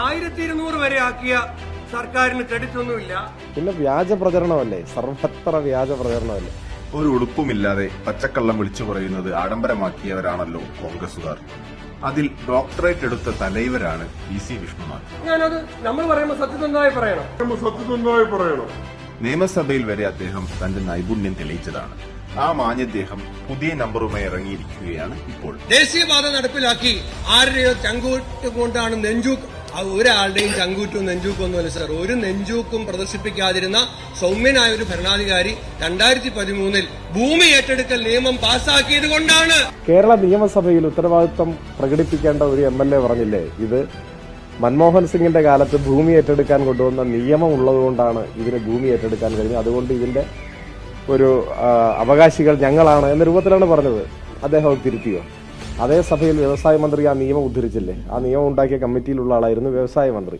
ആയിരത്തി ഇരുന്നൂറ് വരെ ആക്കിയ സർക്കാരിന് ക്രെഡിറ്റ് ഒന്നുമില്ല പിന്നെ വ്യാജ പ്രചരണമല്ലേ? സർവത്ര വ്യാജ പ്രചരണമല്ലേ? ഒരു ഉടുപ്പുമില്ലാതെ പച്ചക്കള്ളം വിളിച്ചു പറയുന്നത് ആഡംബരമാക്കിയവരാണല്ലോ കോൺഗ്രസുകാർ അതിൽ ഡോക്ടറേറ്റ് എടുത്ത തലൈവരാണ് പി സി വിഷ്ണുനാഥ്. ഞാനത് നമ്മൾ പറയുമ്പോൾ സത്യസന്ധമായി പറയണം. സത്യസന്ധമായി പറയണം. നിയമസഭയിൽ വരെ അദ്ദേഹം തന്റെ നൈപുണ്യം തെളിയിച്ചതാണ്. ആ മാന്യദ്ദേഹം പുതിയ നമ്പറുമായി ഇറങ്ങിയിരിക്കുകയാണ് ഇപ്പോൾ. ദേശീയപാത നടപ്പിലാക്കി ആരുടെയോ ചങ്കൂട്ട് കൊണ്ടാണ് നെഞ്ചൂക്ക് ഒരാളുടെയും ചങ്കൂറ്റും നെഞ്ചൂക്കും ഒന്നുമല്ല സാർ. ഒരു നെഞ്ചൂക്കും പ്രദർശിപ്പിക്കാതിരുന്ന സൗമ്യനായ ഒരു ഭരണാധികാരി രണ്ടായിരത്തി പതിമൂന്നിൽ ഭൂമി ഏറ്റെടുക്കൽ നിയമം പാസാക്കിയത് കൊണ്ടാണ്. കേരള നിയമസഭയിൽ ഉത്തരവാദിത്വം പ്രകടിപ്പിക്കേണ്ട ഒരു എം എൽ എ പറഞ്ഞില്ലേ? ഇത് മൻമോഹൻ സിംഗിന്റെ കാലത്ത് ഭൂമി ഏറ്റെടുക്കാൻ കൊണ്ടുവന്ന നിയമം ഉള്ളതുകൊണ്ടാണ് ഇതിന് ഭൂമി ഏറ്റെടുക്കാൻ കഴിഞ്ഞത്. അതുകൊണ്ട് ഇതിന്റെ ഒരു അവകാശികൾ ഞങ്ങളാണ് എന്ന രൂപത്തിലാണ് പറഞ്ഞത്. അദ്ദേഹം തിരുത്തിയോ? അതേ സഭയിൽ വ്യവസായ മന്ത്രി ആ നിയമം ഉദ്ധരിച്ചില്ലേ? ആ നിയമം ഉണ്ടാക്കിയ കമ്മിറ്റിയിലുള്ള ആളായിരുന്നു വ്യവസായ മന്ത്രി.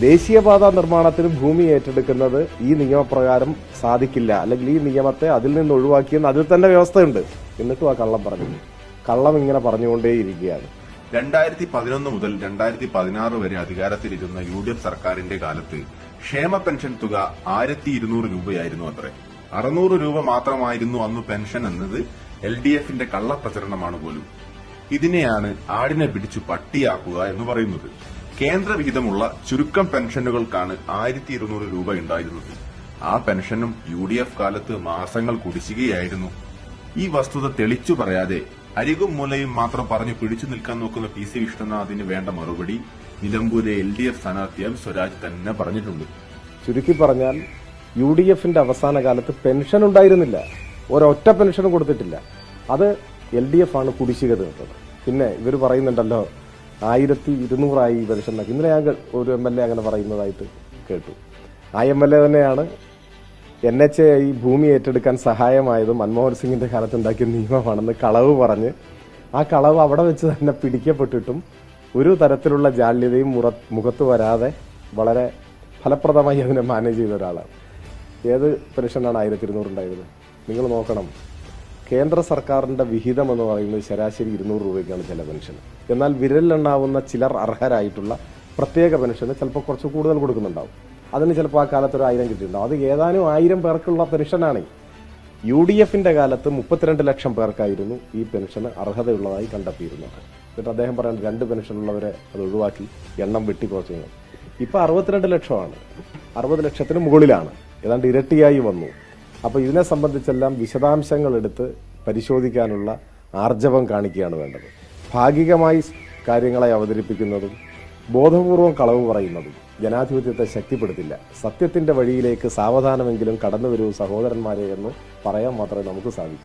ദേശീയപാത നിർമ്മാണത്തിന് ഭൂമി ഏറ്റെടുക്കുന്നത് ഈ നിയമപ്രകാരം സാധിക്കില്ല. അല്ലെങ്കിൽ ഈ നിയമത്തെ അതിൽ നിന്ന് ഒഴിവാക്കിയെന്ന് അതിൽ തന്നെ വ്യവസ്ഥയുണ്ട്. എന്നിട്ടും ആ കള്ളം പറഞ്ഞു കള്ളം ഇങ്ങനെ പറഞ്ഞുകൊണ്ടേയിരിക്കുകയാണ്. രണ്ടായിരത്തി പതിനൊന്ന് മുതൽ രണ്ടായിരത്തി പതിനാറ് വരെ അധികാരത്തിലിരുന്ന യു ഡി എഫ് സർക്കാരിന്റെ കാലത്ത് ക്ഷേമ പെൻഷൻ തുക ആയിരത്തി ഇരുന്നൂറ് രൂപയായിരുന്നു അത്രേ. അറുന്നൂറ് രൂപ മാത്രമായിരുന്നു അന്ന് പെൻഷൻ എന്നത് എൽ ഡി എഫിന്റെ കള്ളപ്രചരണമാണ് പോലും. ഇതിനെയാണ് ആടിനെ പിടിച്ചു പട്ടിയാക്കുക എന്ന് പറയുന്നത്. കേന്ദ്രവിഹിതമുള്ള ചുരുക്കം പെൻഷനുകൾക്കാണ് ആയിരത്തി ഇരുന്നൂറ് രൂപ ഉണ്ടായിരുന്നത്. ആ പെൻഷനും യു ഡി എഫ് കാലത്ത് മാസങ്ങൾ കുടിശ്ശികയായിരുന്നു. ഈ വസ്തുത തെളിച്ചു പറയാതെ അരികും മൂലയും മാത്രം പറഞ്ഞു പിടിച്ചു നിൽക്കാൻ നോക്കുന്ന പി സി വിഷ്ണുനാഥിന് വേണ്ട മറുപടി നിലമ്പൂരെ എൽ ഡി എഫ് സ്ഥാനാർത്ഥി എം സ്വരാജ് തന്നെ പറഞ്ഞിട്ടുണ്ട്. ചുരുക്കി പറഞ്ഞാൽ യു ഡി എഫിന്റെ അവസാന കാലത്ത് പെൻഷൻ ഉണ്ടായിരുന്നില്ല. ഒരൊറ്റ പെൻഷനും കൊടുത്തിട്ടില്ല. അത് എൽ ഡി എഫ് ആണ് കുടിശ്ശിക തീർത്തത്. പിന്നെ ഇവർ പറയുന്നുണ്ടല്ലോ ആയിരത്തി ഇരുന്നൂറായി ഈ എന്നൊക്കെ. ഇന്നലെ ഞാൻ ഒരു എം എൽ എ അങ്ങനെ പറയുന്നതായിട്ട് കേട്ടു. ആ എം എൽ എ തന്നെയാണ് എൻ എച്ച് എ ഈ ഭൂമി ഏറ്റെടുക്കാൻ സഹായമായത് മൻമോഹൻ സിംഗിന്റെ കാലത്ത് ഉണ്ടാക്കിയ നിയമമാണെന്ന് കളവ് പറഞ്ഞ് ആ കളവ് അവിടെ വെച്ച് തന്നെ പിടിക്കപ്പെട്ടിട്ടും ഒരു തരത്തിലുള്ള ജാള്യതയും മുറ- മുഖത്ത് വരാതെ വളരെ ഫലപ്രദമായി അതിനെ മാനേജ് ചെയ്ത ഒരാളാണ് ഏത് പെൻഷനാണ് ആയിരത്തി ഇരുന്നൂറ് ഉണ്ടായത്? നിങ്ങൾ നോക്കണം. കേന്ദ്ര സർക്കാരിന്റെ വിഹിതം എന്ന് പറയുന്നത് ശരാശരി ഇരുന്നൂറ് രൂപയ്ക്കാണ് ചില പെൻഷൻ. എന്നാൽ വിരലിലെണ്ണാവുന്ന ചിലർ അർഹരായിട്ടുള്ള പ്രത്യേക പെൻഷന് ചിലപ്പോൾ കുറച്ച് കൂടുതൽ കൊടുക്കുന്നുണ്ടാവും. അതിന് ചിലപ്പോൾ ആ കാലത്ത് ഒരു ആയിരം കിട്ടിയിട്ടുണ്ടാവും. അത് ഏതാനും ആയിരം പേർക്കുള്ള പെൻഷനാണ്. യു ഡി എഫിന്റെ കാലത്ത് മുപ്പത്തിരണ്ട് ലക്ഷം പേർക്കായിരുന്നു ഈ പെൻഷന് അർഹതയുള്ളതായി കണ്ടെത്തിയിരുന്നത്. എന്നിട്ട് അദ്ദേഹം പറയാൻ രണ്ട് പെൻഷനുള്ളവരെ അത് ഒഴിവാക്കി എണ്ണം വെട്ടിക്കുറച്ചു ഇപ്പൊ അറുപത്തിരണ്ട് ലക്ഷമാണ്. അറുപത് ലക്ഷത്തിന് മുകളിലാണ്. ഏതാണ്ട് ഇരട്ടിയായി വന്നു. അപ്പൊ ഇതിനെ സംബന്ധിച്ചെല്ലാം വിശദാംശങ്ങൾ എടുത്ത് പരിശോധിക്കാനുള്ള ആർജവം കാണിക്കുകയാണ് വേണ്ടത്. ഭാഗികമായി കാര്യങ്ങളെ അവതരിപ്പിക്കുന്നതും ബോധപൂർവം കളവ് പറയുന്നതും ജനാധിപത്യത്തെ ശക്തിപ്പെടുത്തില്ല. സത്യത്തിന്റെ വഴിയിലേക്ക് സാവധാനമെങ്കിലും കടന്നു വരൂ സഹോദരന്മാരെ എന്ന് പറയാൻ മാത്രമേ നമുക്ക് സാധിക്കൂ.